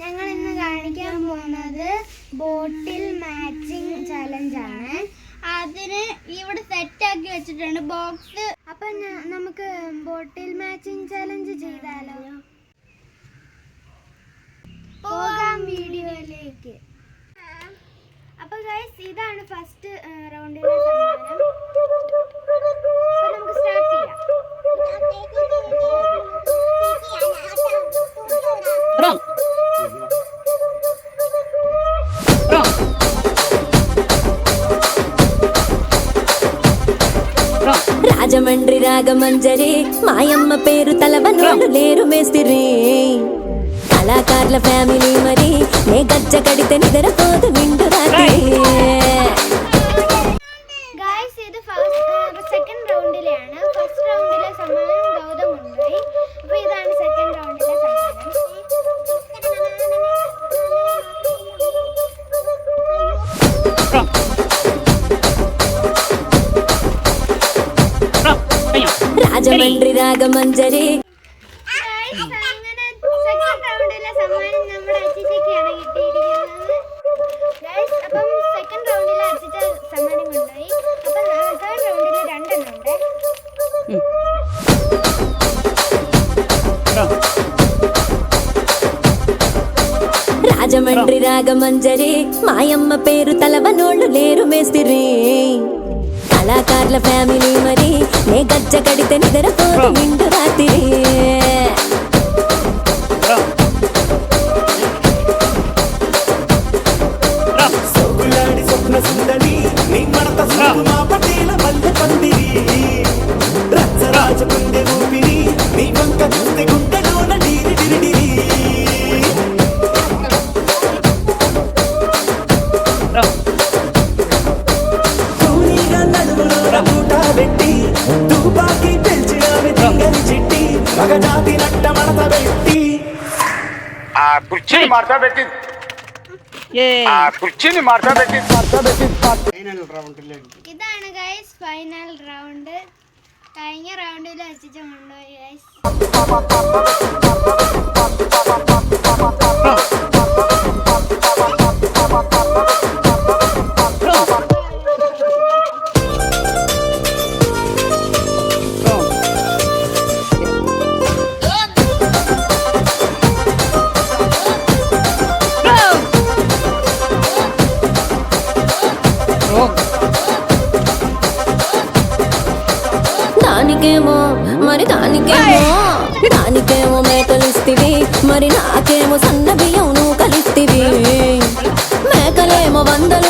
ഞങ്ങൾ ഇന്ന് കാണിക്കാൻ പോകുന്നത് ബോട്ടിൽ മാച്ചിങ് ചലഞ്ച് ആണ് അതിന് ഇവിടെ സെറ്റ് ആക്കി വെച്ചിട്ടുണ്ട് ബോക്സ്. അപ്പൊ നമുക്ക് ബോട്ടിൽ മാച്ചിങ് ചലഞ്ച് ചെയ്താലോ? പോകാം വീഡിയോയിലേക്ക്. അപ്പൊ ഗൈസ് ഇതാണ് ഫസ്റ്റ് రాగమంజరి మాయమ్మ పేరు తలవనోళ్ళు లేరు మేస్తిరి. కళాకారుల ఫ్యామిలీ మరి నే గజ్జ కడితే నిద్రపోదు నిండు రాత్రి. ഉണ്ട് Wrong. రాజమండ్రి రాగమంజరి మాయమ్మ పేరు తలవనోళ్ళు లేరు మేస్తిరి కళాకారుల ఫ్యామిలీ మరి. నే గజ్జ కడితే నిద్రపోదు నిండు రాత్రి. തൂപ്പാക്കി പെൽജിയാമി തിങ്കൾ ചിട്ടി. മകജാതി നട്ടമണത വെട്ടി. ആ കുർച്ചി മറത വെട്ടി. കുർച്ചിന് മറത വെട്ടി. മറത വെട്ടി. ഫൈനൽ റൗണ്ടിൽ ഇതാണ് ഗൈസ് ഫൈനൽ റൗണ്ട് കഴിഞ്ഞ റൗണ്ടിൽ വെച്ചിട്ട് കൊണ്ടുപോയി ഗൈസ് దానికేమో? మరి దానికేమో? దానికేమో మేకలిస్తివి మరి నాకేమో సన్న బియ్యం నువ్వు కలిస్తివి. మేకలేమో వందలు